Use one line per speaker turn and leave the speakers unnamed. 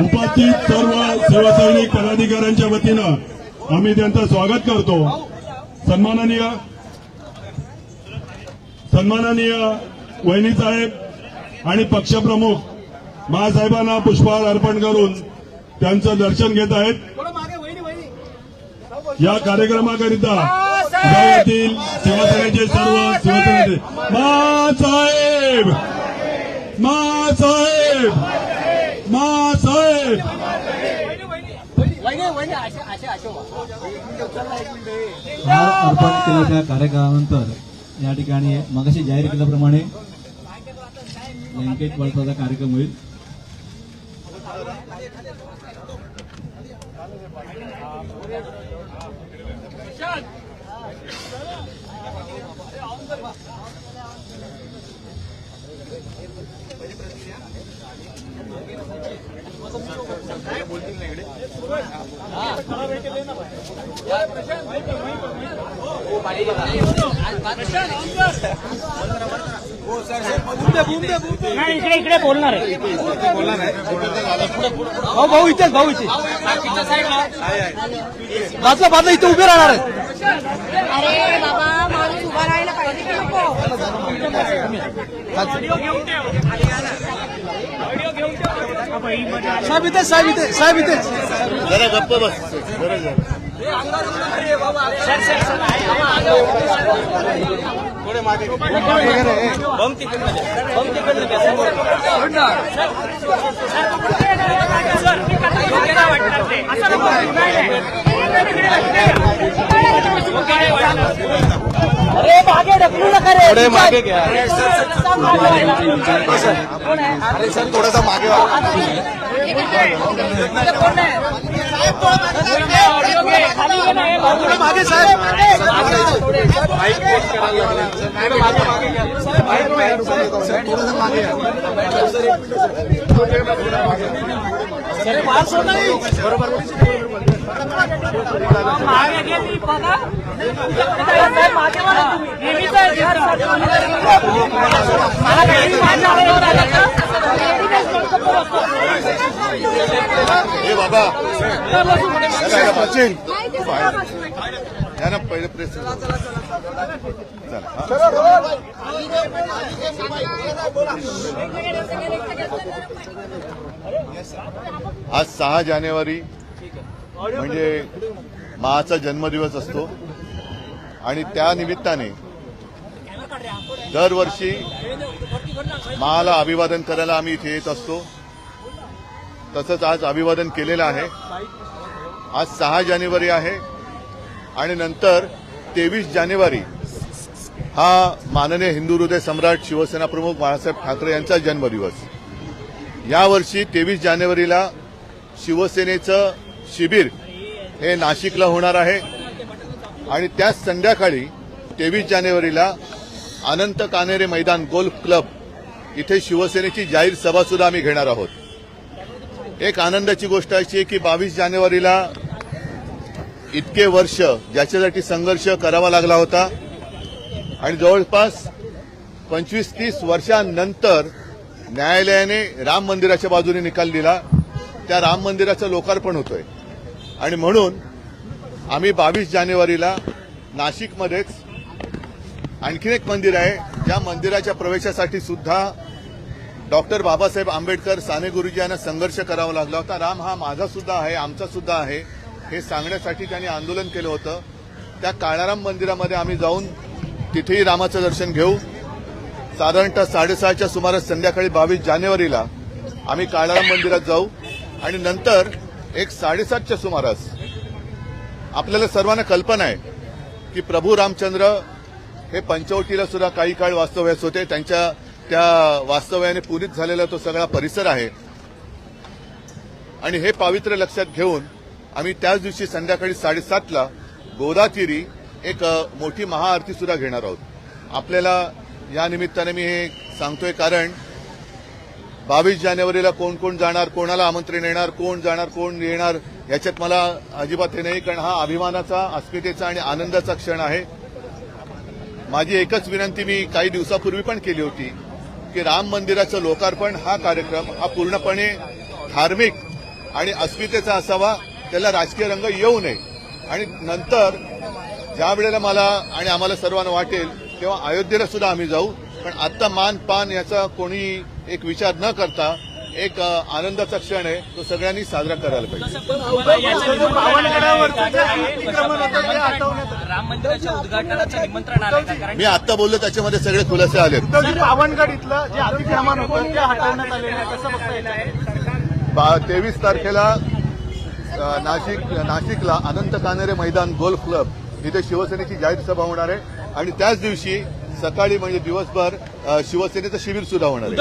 उपस्थित सर्व शिवसैनिक पदाधिकाऱ्यांच्या वतीनं आम्ही त्यांचं स्वागत करतो. सन्माननीय सन्माननीय वहिनी साहेब आणि पक्षप्रमुख बाळासाहेबांना पुष्पहार अर्पण करून त्यांचं दर्शन घेत आहेत. या कार्यक्रमाकरिता गावातील शिवसेनेचे सर्व शिवसेनेचे मासाहेब मासाहेब मासाहेब
हार अर्पण केल्याच्या कार्यक्रमानंतर या ठिकाणी मगाशी जाहीर केल्याप्रमाणे ब्लँकेट वाटपाचा कार्यक्रम होईल.
नाही इकडे इकडे बोलणार आहे. भाऊ भाऊ इथेच भाऊ इथे. बाजूला बाजूला इथे उभे राहणार आहेत.
अरे बाबा माणूस उभा राहायला पाहिजे की नको?
साहेब इथे साहेब इथे साहेब इथे. अरे मागे ढकलू नका रे
थोडे मागे घ्या.
अरे
सर थोडासा मागे
मागे साहेब मागे गेली बघा साहेब मागे वळा तुम्ही. नेहमीच आहे बिहार मला काही माझ्या आवडीवर आलं का?
हे बाबा
तर बसू म्हणे.
सचिन ना पहिले प्रेस आज सहा जानेवारी म्हणजे माचा जन्मदिवस असतो आणि त्या निमित्ताने दरवर्षी माला अभिवादन करायला आम्ही इथे येत असतो. तसंच आज अभिवादन केलेलं आहे. आज सहा जानेवारी आहे आणि नंतर तेवीस जानेवारी हा माननीय हिंदू हृदय सम्राट शिवसेना प्रमुख बाळासाहेब ठाकरे यांचा जन्मदिवस. यावर्षी तेवीस जानेवारीला शिवसेनेचं शिबिर हे नाशिकला होणार आहे आणि त्याच संध्याकाळी तेवीस जानेवारीला अनंत कानेरे मैदान गोल्फ क्लब इथे शिवसेनेची जाहीर सभासुद्धा आम्ही घेणार आहोत. एक आनंदाची गोष्ट अशी आहे की बावीस जानेवारीला इतके वर्ष ज्याच्यासाठी संघर्ष करावा लागला होता. आणि जवळपास पंचवीस तीस वर्षांनंतर न्यायालयाने राम मंदिराच्या बाजूने निकाल दिला. त्या राम मंदिराचं लोकार्पण होतोय. आणि म्हणून आम्ही बावीस जानेवारीला नाशिकमध्येच आणखीन एक मंदिर आहे. ज्या मंदिराच्या प्रवेशासाठी सुद्धा डॉक्टर बाबासाहेब आंबेडकर साने गुरुजी यांना संघर्ष करावा लागला होता. राम हा माझा सुद्धा आहे आमचा सुद्धा आहे हे सांगण्यासाठी त्यांनी आंदोलन केलं होतं. त्या काळाराम मंदिरामध्ये आम्ही जाऊन तिथेही रामाचं दर्शन घेऊ. साधारणतः साडेसहाच्या सुमारास संध्याकाळी बावीस जानेवारीला आम्ही काळाराम मंदिरात जाऊ. आणि नंतर एक साडेसातच्या सुमारास आपल्याला सर्वांना कल्पना आहे की प्रभू रामचंद्र हे पंचवटीला सुद्धा काही काळ वास्तव्यास होते. त्यांच्या त्या वास्तव्याने पूरित झालेला तो सगळा परिसर आहे. आणि हे पावित्र्य लक्षात घेऊन आम्ही त्याच दिवशी संध्याकाळी साडेसातला गोदातिरी एक मोठी महाआरती सुद्धा घेणार आहोत. आपल्याला या निमित्ताने मी हे सांगतोय कारण बावीस जानेवारीला कोण कोण जाणार कोणाला आमंत्रण येणार कोण जाणार कोण येणार याच्यात मला अजिबात हे नाही कारण हा अभिमानाचा अस्मितेचा आणि आनंदाचा क्षण आहे. माझी एकच विनंती मी काही दिवसापूर्वी पण केली होती. की राम मंदिराचं लोकार्पण हा कार्यक्रम हा पूर्णपणे धार्मिक आणि अस्मितेचा असावा त्याला राजकीय रंग येऊ नये. आणि नंतर ज्या वेळेला मला आणि आम्हाला सर्वांना वाटेल तेव्हा अयोध्येला सुद्धा आम्ही जाऊ. पण आत्ता मान पान याचा कोणी एक विचार न करता एक आनंदाचा क्षण आहे तो सगळ्यांनी साजरा करायला पाहिजे.
राम मंदिराच्या उद्घाटनाचं निमंत्रण आलं का? कारण
मी आता बोललो त्याच्यामध्ये सगळे खुलासे आलेत.
पावनगड इथलं जे अतिक्रमण होतं ते हटवण्यात आलेलं आहे. कसं बघता येईल?
तेवीस तारखेला नाशिक नाशिकला अनंत कानेरे मैदान गोल्फ क्लब इथे शिवसेनेची जाहीर सभा होणार आहे. आणि त्याच दिवशी सकाळी म्हणजे दिवसभर शिवसेनेचं शिबिर सुद्धा होणार आहे.